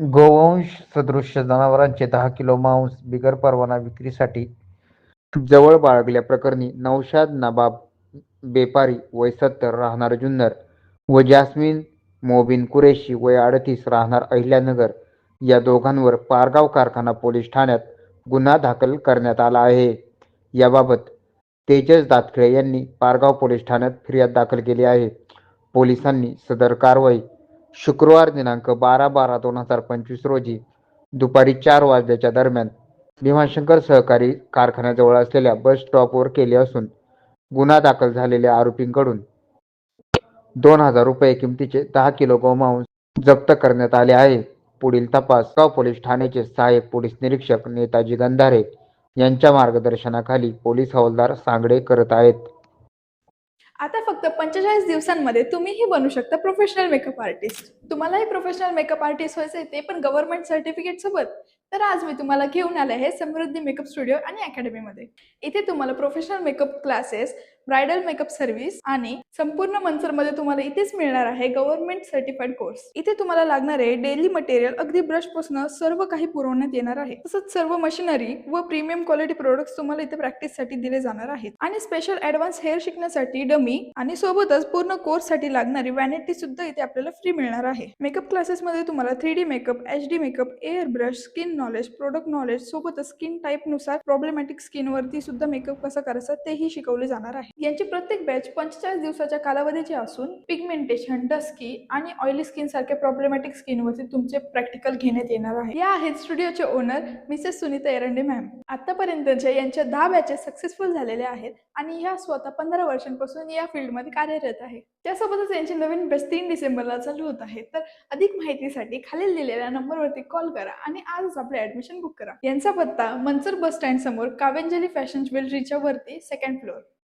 गोवंश सदृश जनावरांचे दहा किलो मांस बिगर परवाना विक्रीसाठी जवळ बाळगल्याप्रकरणी नौशाद नबाब बेपारी वय सत्तर राहणार जुन्नर व जास्मिन मोबिन कुरेशी वय अडतीस राहणार अहिल्यानगर या दोघांवर पारगाव कारखाना पोलीस ठाण्यात गुन्हा दाखल करण्यात आला आहे. याबाबत तेजस दातखिळे यांनी पारगाव पोलीस ठाण्यात फिर्याद दाखल केली आहे. पोलिसांनी सदर कारवाई शुक्रवार दिनांक बारा बारा दोन हजार पंचवीस रोजी दुपारी चार वाजल्याच्या दरम्यान भीमाशंकर सहकारी कारखान्याजवळ असलेल्या बस स्टॉपवर केले असून गुन्हा दाखल झालेल्या आरोपींकडून दोन हजार रुपये किमतीचे दहा किलो गोमांस जप्त करण्यात आले आहे. पुढील तपास गाव पोलीस ठाण्याचे सहाय्यक पोलीस निरीक्षक नेताजी गंधारे यांच्या मार्गदर्शनाखाली पोलीस हवालदार सांगडे करत आहेत. आता फक्त पंचेचाळीस दिवसांमध्ये तुम्हीही बनू शकता प्रोफेशनल मेकअप आर्टिस्ट तुम्हालाही प्रोफेशनल मेकअप आर्टिस्ट व्हायचं आहे ते पण गव्हर्नमेंट सर्टिफिकेट सोबत. तर आज मी तुम्हाला घेऊन आले आहे समृद्धी मेकअप स्टुडिओ आणि अकॅडमीमध्ये इथे तुम्हाला professional makeup classes bridal makeup service आणि संपूर्ण मंचरमध्ये तुम्हाला इथेच मिळणार आहे गव्हर्नमेंट सर्टिफाईड कोर्स इथे तुम्हाला लागणारे डेली मटेरियल अगदी ब्रशपासून सर्व काही पुरवण्यात येणार आहे. तसंच सर्व मशिनरी व प्रीमियम क्वालिटी प्रोडक्ट्स तुम्हाला इथे प्रॅक्टिससाठी दिले जाणार आहेत. आणि स्पेशल ऍडव्हान्स हेअर शिकण्यासाठी डमी आणि सोबतच पूर्ण कोर्ससाठी लागणारी वॅनिटी सुद्धा इथे आपल्याला फ्री मिळणार आहे. मेकअप क्लासेस मध्ये तुम्हाला three D makeup H D makeup airbrush skin knowledge product knowledge सोबतच स्किन टाईपनुसार प्रॉब्लेमॅटिक स्किनवरती सुद्धा मेकअप कसा करायचा तेही शिकवले जाणार आहे. यांची प्रत्येक बॅच पंचेचाळीस दिवसाच्या कालावधीची असून पिगमेंटेशन डस्की आणि ऑइली स्किन सारख्या प्रॉब्लेमॅटिक स्किनवरती तुमचे प्रॅक्टिकल घेण्यात येणार आहे. या आहेत स्टुडिओचे owner Mrs Sunita Erande ma'am आतापर्यंतच्या यांच्या दहा बॅचेस सक्सेसफुल झालेल्या आहेत आणि ह्या स्वतः पंधरा वर्षांपासून या फील्डमध्ये कार्यरत आहे. त्यासोबतच यांची नवीन बॅच तीन डिसेंबरला चालू होत आहे. तर अधिक माहितीसाठी खालील दिलेल्या नंबरवरती कॉल करा आणि आजच आपले ऍडमिशन बुक करा. यांचा पत्ता मनसर बस स्टँड समोर कावेंजली फॅशन ज्वेलरीच्या वरती सेकंड फ्लोअर